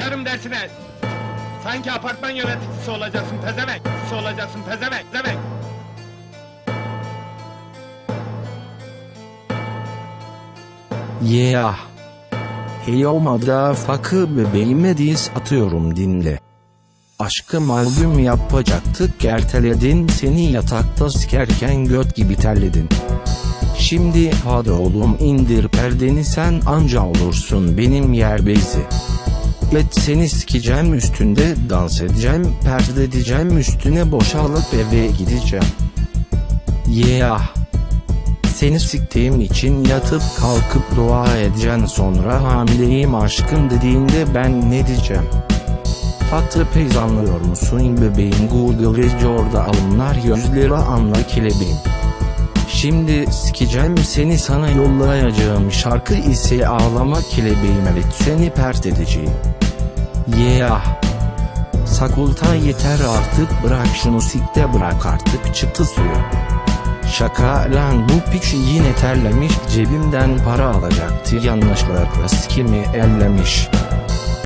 Başlarım dersine. Sanki apartman yöneticisi olacaksın pezevenk. olacaksın pezevenk. Pezevenk. Yeah. Heyo motherfucker bebeğime diz atıyorum dinle. Aşkım albüm yapacaktık erteledin seni yatakta sikerken göt gibi terledin. Şimdi hadi oğlum indir perdeni sen anca olursun benim yer bezi. Et seni sikeceğim üstünde dans edeceğim perde edeceğim üstüne boşalıp eve gideceğim. Yeah. Seni siktiğim için yatıp kalkıp dua edeceksin sonra hamileyim aşkım dediğinde ben ne diyeceğim? Hattı peyz anlıyor musun bebeğim Google Recorder alımlar yüzleri anla kelebeğim. Şimdi sikeceğim seni sana yollayacağım şarkı ise ağlama kelebeğim evet seni pert edeceğim. Yeah. Sakulta yeter artık bırak şunu sikte bırak artık çıktı suya. Şaka lan bu piç yine terlemiş cebimden para alacaktı yanlışlıkla sikimi ellemiş.